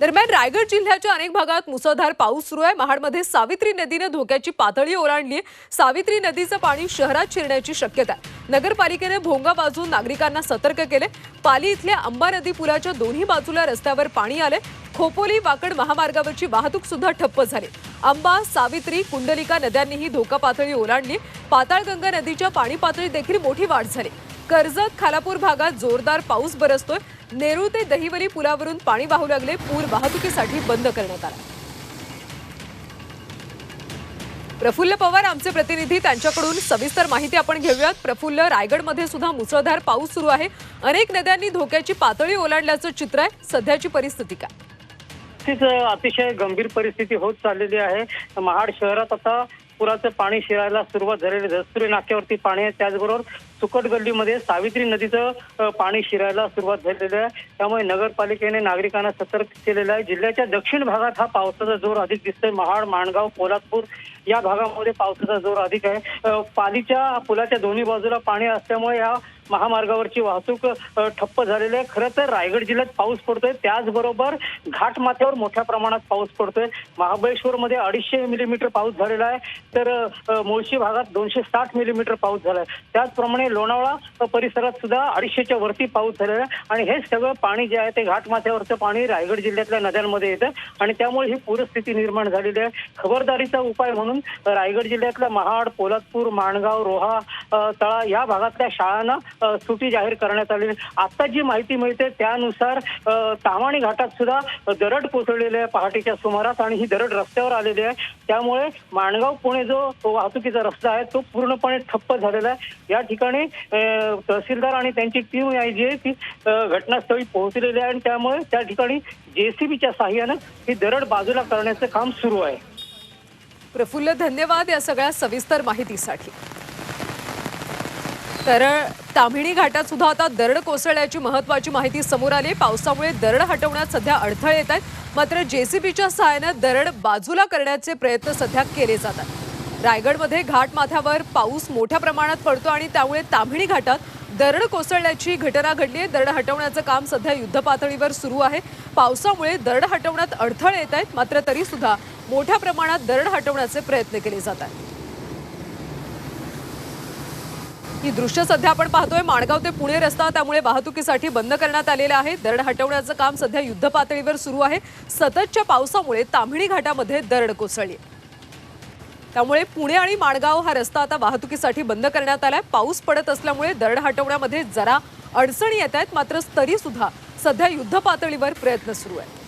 दरम्यान रायगड जिल्ह्याच्या अनेक भागात मुसळधार पाऊस सुरू आहे. महाडमध्ये सावित्री नदीनं धोक्याची पातळी ओलांडली आहे. सावित्री नदीचं पाणी शहरात शिरण्याची शक्यता आहे. नगरपालिकेने भोंगा वाजवून नागरिकांना सतर्क केले. पाली इथल्या अंबा नदी पुलाच्या दोन्ही बाजूला रस्त्यावर पाणी आले खोपोली वाकड महामार्गावरची वाहतूक सुद्धा ठप्प झाली. आंबा सावित्री कुंडलिका नद्यांनीही धोका पातळी ओलांडली. पाताळगंगा नदीच्या पाणी पातळीत देखील मोठी वाढ झाली. कर्जत खालापूर भागात जोरदार पाऊस बरसतोय. नेरूळ ते दहिवली पुलावरून पाणी वाहू लागले. पूल वाहतुकीसाठी बंद करण्यात आला. प्रफुल्ल पवार आमचे प्रतिनिधी. त्यांच्याकडून सविस्तर माहिती आपण घेऊयात. प्रफुल्ल रायगडमध्ये सुद्धा मुसळधार पाऊस सुरू आहे. अनेक नद्यांनी धोक्याची पातळी ओलांडल्याचं चित्र आहे. सध्याची परिस्थिती काय? नक्कीच अतिशय गंभीर परिस्थिती होत चाललेली आहे. महाड शहरात आता पुराचं पाणी शिरायला सुरुवात झालेली आहे. नाक्यावरती पाणी आहे. त्याचबरोबर सुकट गल्लीमध्ये सावित्री नदीचं पाणी शिरायला सुरुवात झालेली आहे. त्यामुळे नगरपालिकेने नागरिकांना सतर्क केलेलं आहे. जिल्ह्याच्या दक्षिण भागात हा पावसाचा जोर अधिक दिसतोय. महाड माणगाव पोलादपूर या भागामध्ये पावसाचा जोर अधिक आहे. पालीच्या पुलाच्या दोन्ही बाजूला पाणी असल्यामुळे या महामार्गावरची वाहतूक ठप्प झालेली आहे. खरं तर रायगड जिल्ह्यात पाऊस पडतोय. त्याचबरोबर घाटमाथ्यावर मोठ्या प्रमाणात पाऊस पडतोय. महाबळेश्वरमध्ये अडीचशे मिलीमीटर पाऊस झालेला आहे. तर मुळशी भागात दोनशे साठ मिलीमीटर पाऊस झाला आहे त्याचप्रमाणे लोणावळा परिसरात सुद्धा अडीचशेच्या वरती पाऊस झालेला आहे. आणि हे सगळं पाणी जे आहे ते घाटमाथ्यावरचं पाणी रायगड जिल्ह्यातल्या नद्यांमध्ये येतं आणि त्यामुळे ही पूरस्थिती निर्माण झालेली आहे. खबरदारीचा उपाय म्हणून रायगड जिल्ह्यातल्या महाड पोलादपूर माणगाव रोहा तळा या भागातल्या शाळांना सुटी जाहीर करण्यात आली आता जी माहिती मिळते त्यानुसार तामाणी घाटात सुद्धा दरड कोसळलेली आहे पहाटेच्या सुमारास आणि ही दरड रस्त्यावर आलेली आहे. त्यामुळे माणगाव पुणे जो वाहतुकीचा रस्ता आहे तो पूर्णपणे ठप्प झालेला आहे. या ठिकाणी तहसीलदार आणि त्यांची टीम आहे जी आहे ती घटनास्थळी पोहोचलेली आहे आणि त्यामुळे त्या ठिकाणी जेसीबीच्या साह्यानं ही दरड बाजूला करण्याचं काम सुरू आहे. प्रफुल्ल धन्यवाद या सगळ्या सविस्तर माहितीसाठी. तर ताम्हिणी घाटात सुद्धा आता दरड कोसळल्याची महत्वाची माहिती समोर आली. पावसामुळे दरड हटवण्यात सध्या अडथळे येत आहेत. मात्र जेसीबीच्या सहाय्यानं दरड बाजूला करण्याचे प्रयत्न सध्या केले जातात रायगडमध्ये घाट माथ्यावर पाऊस मोठ्या प्रमाणात पडतो आणि त्यामुळे ताम्हिणी घाटात दरड कोसळण्याची घटना घडली आहे. दरड हटवण्याचं काम सध्या युद्धपातळीवर सुरू आहे. पावसामुळे दरड हटवण्यात अडथळे येत आहेत. मात्र तरी सुद्धा मोठ्या प्रमाणात दरड हटवण्याचे प्रयत्न केले जात आहेत. ही दृश्य सध्या आपण पाहतोय. माणगाव ते पुणे रस्ता त्यामुळे वाहतुकीसाठी बंद करण्यात आलेला आहे. दरड हटवण्याचं काम सध्या युद्ध पातळीवर सुरू आहे. सततच्या पावसामुळे ताम्हिणी घाटामध्ये दरड कोसळली. त्यामुळे पुणे आणि माणगाव हा रस्ता आता वाहतुकीसाठी बंद करण्यात आलाय. पाऊस पडत असल्यामुळे दरड हटवण्यामध्ये जरा अडचणी येत आहेत. मात्र तरी सुद्धा सध्या युद्ध पातळीवर प्रयत्न सुरू आहेत.